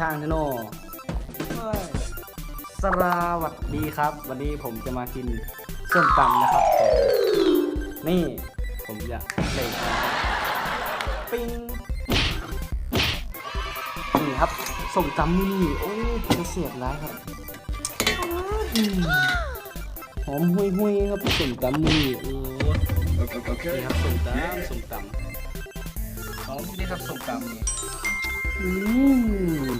ทางนะโนเฮ้ยสวัสดีครับ วันนี้ผมจะมากินส้มตำนะครับ นี่ผมอยากเสกปิ้งนี่ครับส้มตำนี่โอ้ยจะเสียดร้ายครับหอมหุยหุยครับส้มตำนี่โอ้นี่คครับส้มตำส้มตำหอมนี่ครับส้มตำนี่ อืม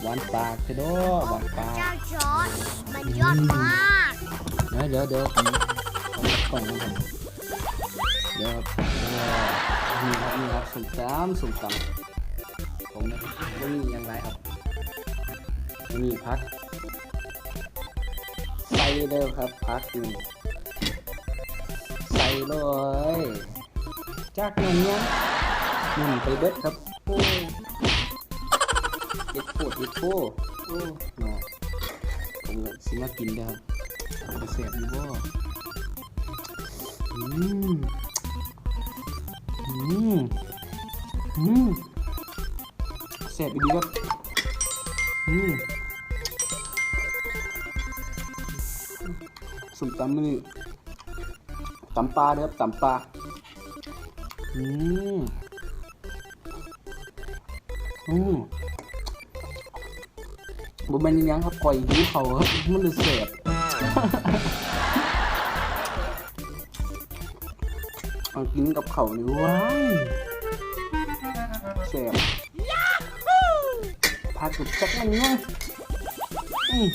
หวานปากเถอะเด้อหวานปากเจ้าจอร์ดมันยอดมากเดี๋ยวเดี๋ยวเดี๋ยวผมเอากล่องนะครับเดี๋ยวครับเดี๋ยวนี่ครับนี่ครับสุ่มตำสุ่มตำผมนะครับไม่มีอย่างไรครับไม่มีพักใส่เลยครับพักนี่ใส่เลยจากนั้นเนี่ยหมุนไปเบิดครับโอ้ ยเอ็ดโคดเอ็ดโคโอ้เนาะผมเลยสิมากินได้ครับจะเสียบอยู่บ่อืมอืมอืมเสียบดีครับอืมสมตำนี่ตำปลาเด้อตำปลาอืมอืม บ่แม่นยังครับก่อยหิวเขาครับมันเลยบเอากินกับเขาวนี่ว้ายแสบพาจุดจักมันเนาะอืม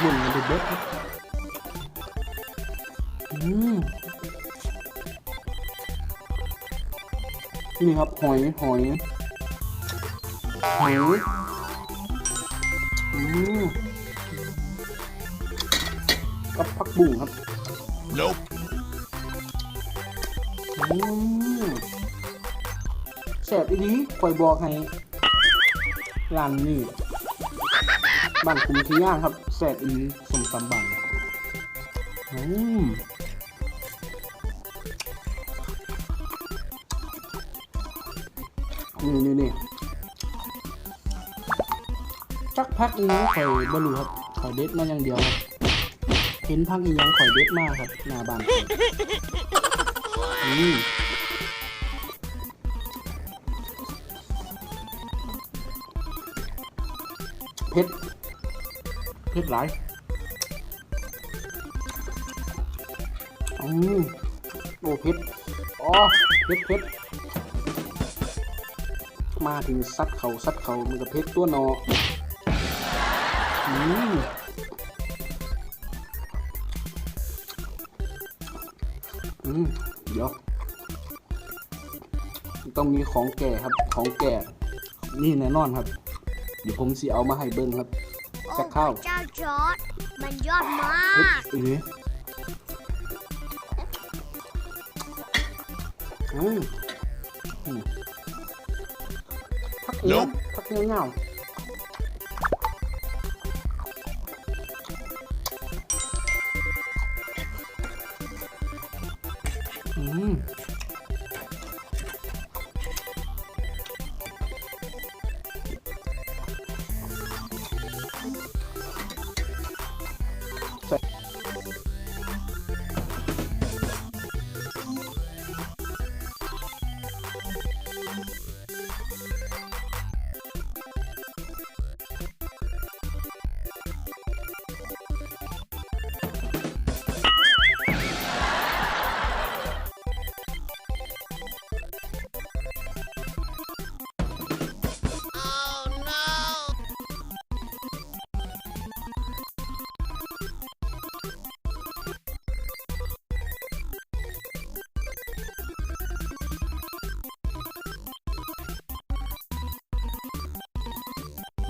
บุ่นมันเด็ดๆครับอืมนี่ครับหอยหอยหอย กับผักบุ้งครับ Nope. อืมแสบอีดีคอยบอกให้ร้านนี้บ้านคุมที่ย่างครับแสบอีดีสมตำบังอืมนี่นี่นี่ จักพักอีน้องข่อยบ่รู้ครับข่อยเด็ดมาอย่างเดียวครับเห็นพักอีหยังข่อยเด็ดมากครับหน้าบ้านข่อยอืมเผ็ดเผ็ดหลายอืมโอ้เผ็ดอ๋อเผ็ดเผ็ดมาถึงซัดเขาซัดเขามันก็เผ็ดตัวหนอ อืมอืมเดี๋ยวต้องมีของแก่ครับ ของแก่ นี่แน่นอนครับ เดี๋ยวผมสิเอามาให้เบิ้งครับโอ้สักข้าวเจ้าจอดมันยอดมากเอ้ยอืมอืมพักเอี้ยงพักเอี้ยงเงา อื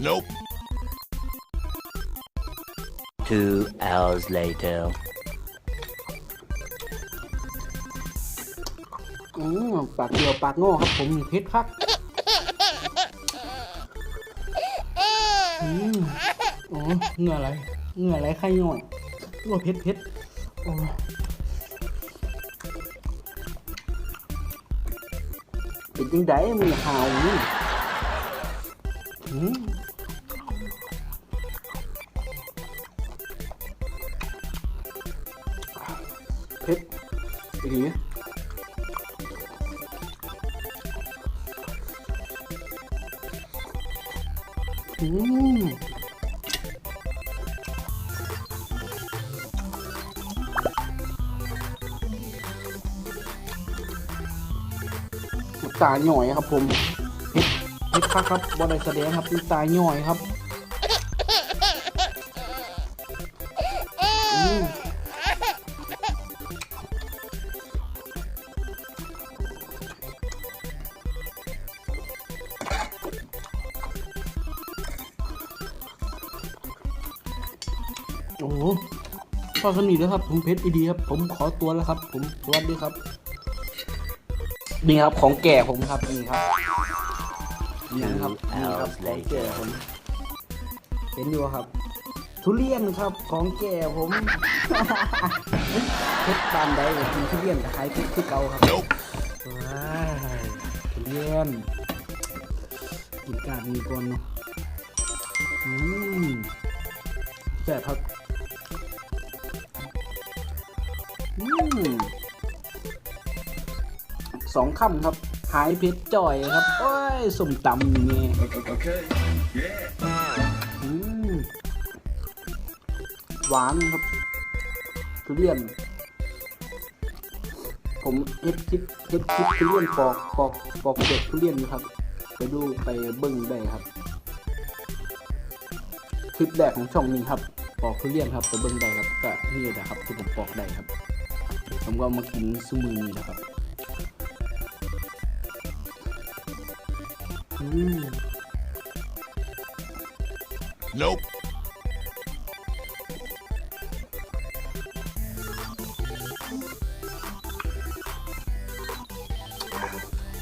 Nope. Two hours later. อืมปากเดียวปากโง่ครับ ผมนี่เพชรครับอืมโอ้เหงื่ออะไรเหงื่ออะไรไข่ย่อยว่าเพชรเพชรโอ้เป็นจังไดมึงหาวนี่อืม เผ็ดอีกทีอืมตาหน่อยครับผมเผ็ดเผ็ดคักครับบอลไดแสดงครับตาหน่อยครับ โอ้โหพอสนิทแล้วครับ ผมเพชรอีดีครับ ผมขอตัวแล้วครับ ผมสวัสดีครับนี่ครับของแก่ผมครับนี่ครับนี่ครับนี่ครับของแก่ผมเห็นอยู่ครับ ทุเรียนครับของแก่ผมเพชรบานใดก็กินทุเรียนขายเพชรคือเก่าครับ Nope. ว้ายทุเรียนกินกาดมีก่อนเนาะอืมแซ่บครับ สองคำครับ หายเพชรจ่อยครับ โอ้ยสมตำนี่ไง Okay. Yeah. อืมหวานครับทุเรียน ผมเฮ็ดคลิปเฮ็ดคลิปทุเรียนปอกปอกปอกเด็กทุเรียนอยู่ครับ ไปดูไปเบิ้งได้ครับ คลิปแรกของช่องนี้ครับ ปอกทุเรียนครับไปเบิ้งได้ครับก็นี่แหละครับที่ผมปอกได้ครับ ผมก็เอามากินซุมือนี้นะครับอืม Nope.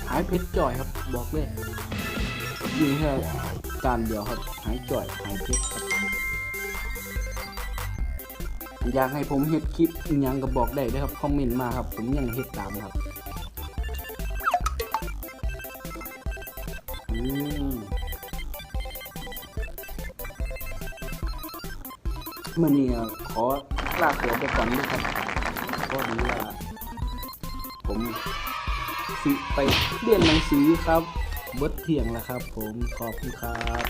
หายเพชรจ่อยครับ บอกเลยยิงแค่จานเดียวครับ หายจ่อย หายเพชรครับ อยากให้ผมเฮ็ดคลิปยังก็บอกได้เด้ครับคอมเมนต์มาครับ ผมยังเฮ็ดตามครับมเมื่อนี้ขอลาตัวไปก่อนด้วยครับก็ดีว่าผมสิไปเรียนหนังสือครับเบิดเที่ยงแล้วครับ ผมขอบคุณครับ